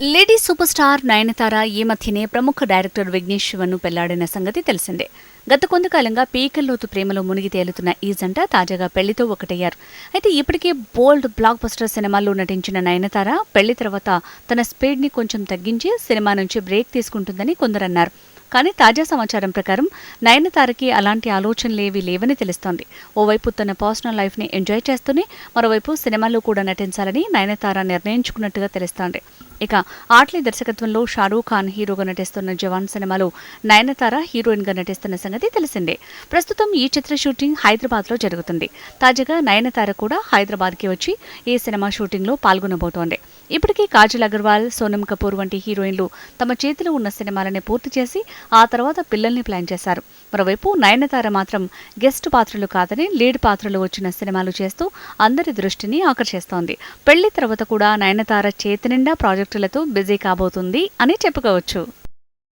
Lady super star Nayanthara ఈ మధ్యనే ప్రముఖ డైరెక్టర్ విఘ్నేష్ శివన్ను పెళ్ళాడిన సంగతి తెలిసిందే. గత కొంతకాలంగా పీకల్లోతు ప్రేమలో మునిగి తేలుతున్న ఈ జంట తాజాగా పెళ్ళితో ఒకటయ్యారు. అయితే ఇప్పటికే బోల్డ్ బ్లాక్ బస్టర్ సినిమాల్లో నటించిన నయనతార పెళ్ళి తర్వాత తన స్పీడ్ని కొంచెం తగ్గించి సినిమా నుంచి బ్రేక్ తీసుకుంటుందని కొందరన్నారు. కానీ తాజా సమాచారం ప్రకారం నయనతారకి అలాంటి ఆలోచనలేవీ లేవని తెలుస్తోంది. ఓవైపు తన పర్సనల్ లైఫ్ని ఎంజాయ్ చేస్తూనే మరోవైపు సినిమాల్లో కూడా నటించాలని నయనతార నిర్ణయించుకున్నట్టుగా తెలుస్తోంది. ఇక ఆట్లీ దర్శకత్వంలో షారూఖ్ ఖాన్ హీరోగా నటిస్తున్న జవాన్ సినిమాలో నయనతార హీరోయిన్గా నటిస్తున్న సంగతి తెలిసిందే. ప్రస్తుతం ఈ చిత్ర షూటింగ్ హైదరాబాద్లో జరుగుతుంది. తాజాగా నయనతార కూడా హైదరాబాద్కి వచ్చి ఈ సినిమా షూటింగ్లో పాల్గొనబోతోంది. ఇప్పటికీ కాజల్ అగర్వాల్ సోనమ్ కపూర్ వంటి హీరోయిన్లు తమ చేతిలో ఉన్న సినిమాలని పూర్తి చేసి ఆ తర్వాత పిల్లల్ని ప్లాన్ చేశారు. మరోవైపు నయనతార మాత్రం గెస్ట్ పాత్రలు కాదని లీడ్ పాత్రలు వచ్చిన సినిమాలు చేస్తూ అందరి దృష్టిని ఆకర్షిస్తోంది. పెళ్ళి తర్వాత కూడా నయనతార చేతి నిండా ప్రాజెక్టులతో బిజీ కాబోతుంది అని చెప్పుకోవచ్చు.